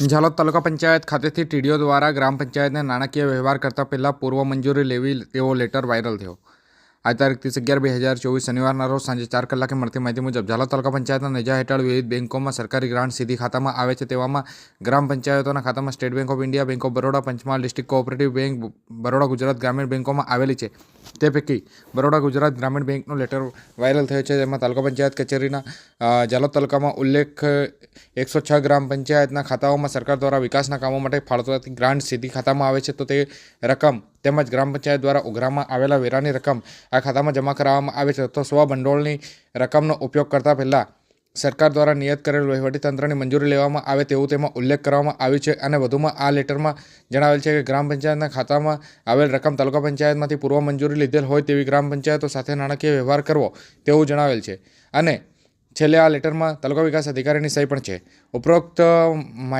ઝાલોદ તાલુકા પંચાયત ખાતેથી ટીડીઓ દ્વારા ગ્રામ પંચાયતને નાણાકીય વ્યવહાર કરતા પહેલાં પૂર્વ મંજૂરી લેવી, તેવો લેટર વાયરલ થયો. આ તારીખ ત્રીસ અગિયાર બે હજાર ચોવીસ શનિવારના રોજ સાંજે ચાર કલાકે મળતી માહિતી મુજબ ઝાલા તાલુકા પંચાયતના નેજા હેઠળ વિવિધ બેંકોમાં સરકારી ગ્રાન્ટ સીધી ખાતામાં આવે છે. તેવામાં ગ્રામ પંચાયતોના ખાતામાં State Bank of India, Bank of Baroda, Panchmahal District Cooperative Bank, Baroda Gujarat Gramin બેંકોમાં આવેલી છે. તે પૈકી બરોડા ગુજરાત ગ્રામીણ બેંકનો લેટર વાયરલ થયો છે, જેમાં તાલુકા પંચાયત કચેરીના ઝાલોદ તાલુકામાં ઉલ્લેખ એકસો છ ગ્રામ પંચાયતના ખાતાઓમાં સરકાર દ્વારા વિકાસના કામો માટે ફાળવતી ગ્રાન્ટ સીધી ખાતામાં આવે છે. તો તે રકમ તેમજ ગ્રામ પંચાયત દ્વારા ઉઘરામાં આવેલા વેરાની રકમ આ ખાતામાં જમા કરાવવામાં આવે છે. તો સ્વ ભંડોળની રકમનો ઉપયોગ કરતા પહેલાં સરકાર દ્વારા નિયત કરેલ વહીવટીતંત્રની મંજૂરી લેવામાં આવે તેવું તેમાં ઉલ્લેખ કરવામાં આવ્યું છે અને વધુમાં આ લેટરમાં જણાવેલ છે કે ગ્રામ પંચાયતના ખાતામાં આવેલ રકમ તાલુકા પંચાયતમાંથી પૂર્વ મંજૂરી લીધેલ હોય તેવી ગ્રામ પંચાયતો સાથે નાણાકીય વ્યવહાર કરવો તેવું જણાવેલ છે. અને છેલ્લે આ લેટરમાં તાલુકા વિકાસ અધિકારીની સહી પણ છે. ઉપરોક્ત